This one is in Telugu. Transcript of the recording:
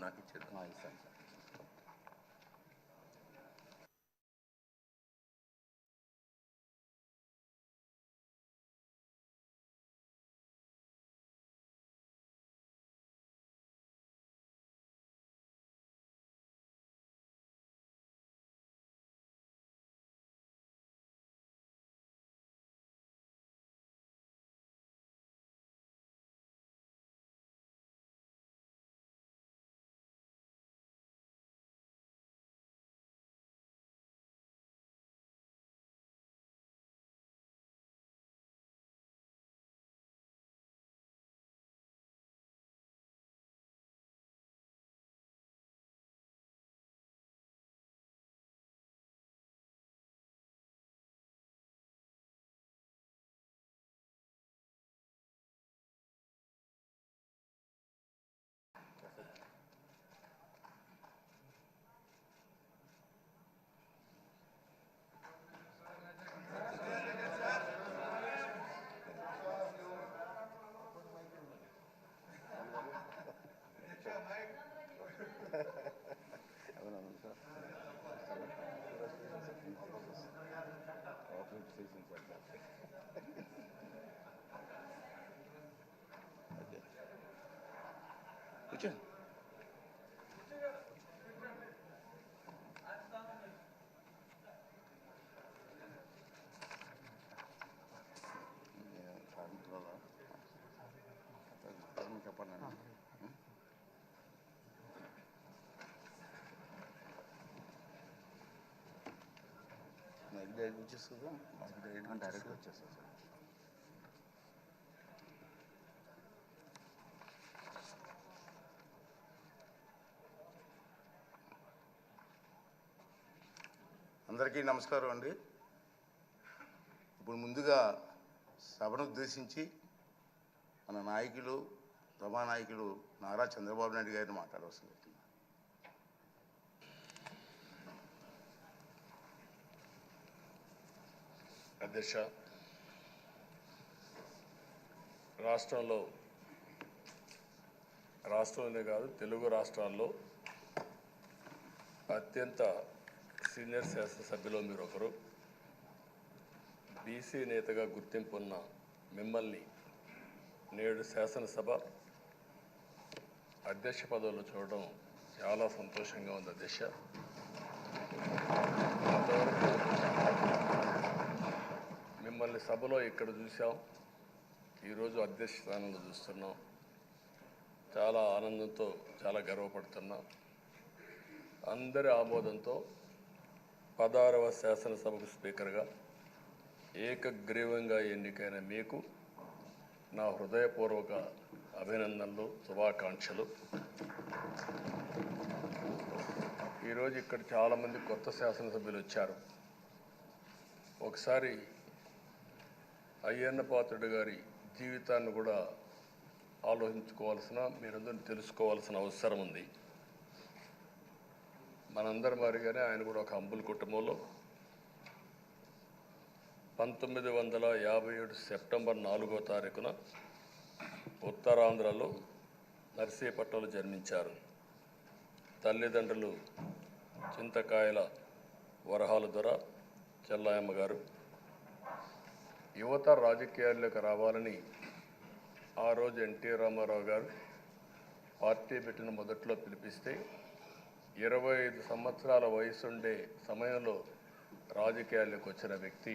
ನಾನು ಇಚ್ಛೆ Good job. డైరెక్ట్ వచ్చేస్తుందా డైరెక్ట్ వచ్చేస్తాను సార్. అందరికీ నమస్కారం అండి. ఇప్పుడు ముందుగా సభను ఉద్దేశించి మన నాయకులు సభానాయకులు నారా చంద్రబాబు నాయుడు గారిని మాట్లాడవలసింది. అధ్యక్ష. రాష్ట్రంలో రాష్ట్రంలోనే కాదు తెలుగు రాష్ట్రాల్లో అత్యంత సీనియర్ శాసనసభ్యులు మీరు ఒకరు బీసీ నేతగా గుర్తింపు ఉన్న మిమ్మల్ని నేడు శాసనసభ అధ్యక్ష పదవులు చూడడం చాలా సంతోషంగా ఉంది అధ్యక్ష అంతవరకు మిమ్మల్ని సభలో ఇక్కడ చూసాం ఈరోజు అధ్యక్ష స్థానంలో చూస్తున్నాం. చాలా ఆనందంతో చాలా గర్వపడుతున్నాం. అందరి ఆమోదంతో పదహారవ శాసనసభకు స్పీకర్గా ఏకగ్రీవంగా ఎన్నికైన మీకు నా హృదయపూర్వక అభినందనలు శుభాకాంక్షలు. ఈరోజు ఇక్కడ చాలామంది కొత్త శాసనసభ్యులు వచ్చారు. ఒకసారి అయ్యన్న పాత్రుడు గారి జీవితాన్ని కూడా ఆలోచించుకోవాల్సిన మీరందరూ తెలుసుకోవాల్సిన అవసరం ఉంది. మనందరి మారిగానే ఆయన కూడా ఒక అంబుల్ కుటుంబంలో. పంతొమ్మిది వందల యాభై ఏడు సెప్టెంబర్ నాలుగో తారీఖున ఉత్తరాంధ్రలో నర్సీపట్నంలో జన్మించారు. తల్లిదండ్రులు చింతకాయల వరహాల దొర చెల్లాయమ్మ గారు యువత రాజకీయాల్లోకి రావాలని ఆ రోజు ఎన్టీ రామారావు గారు పార్టీ పెట్టిన మొదట్లో పిలిపిస్తే ఇరవై ఐదు సంవత్సరాల వయసుండే సమయంలో రాజకీయాల్లోకి వచ్చిన వ్యక్తి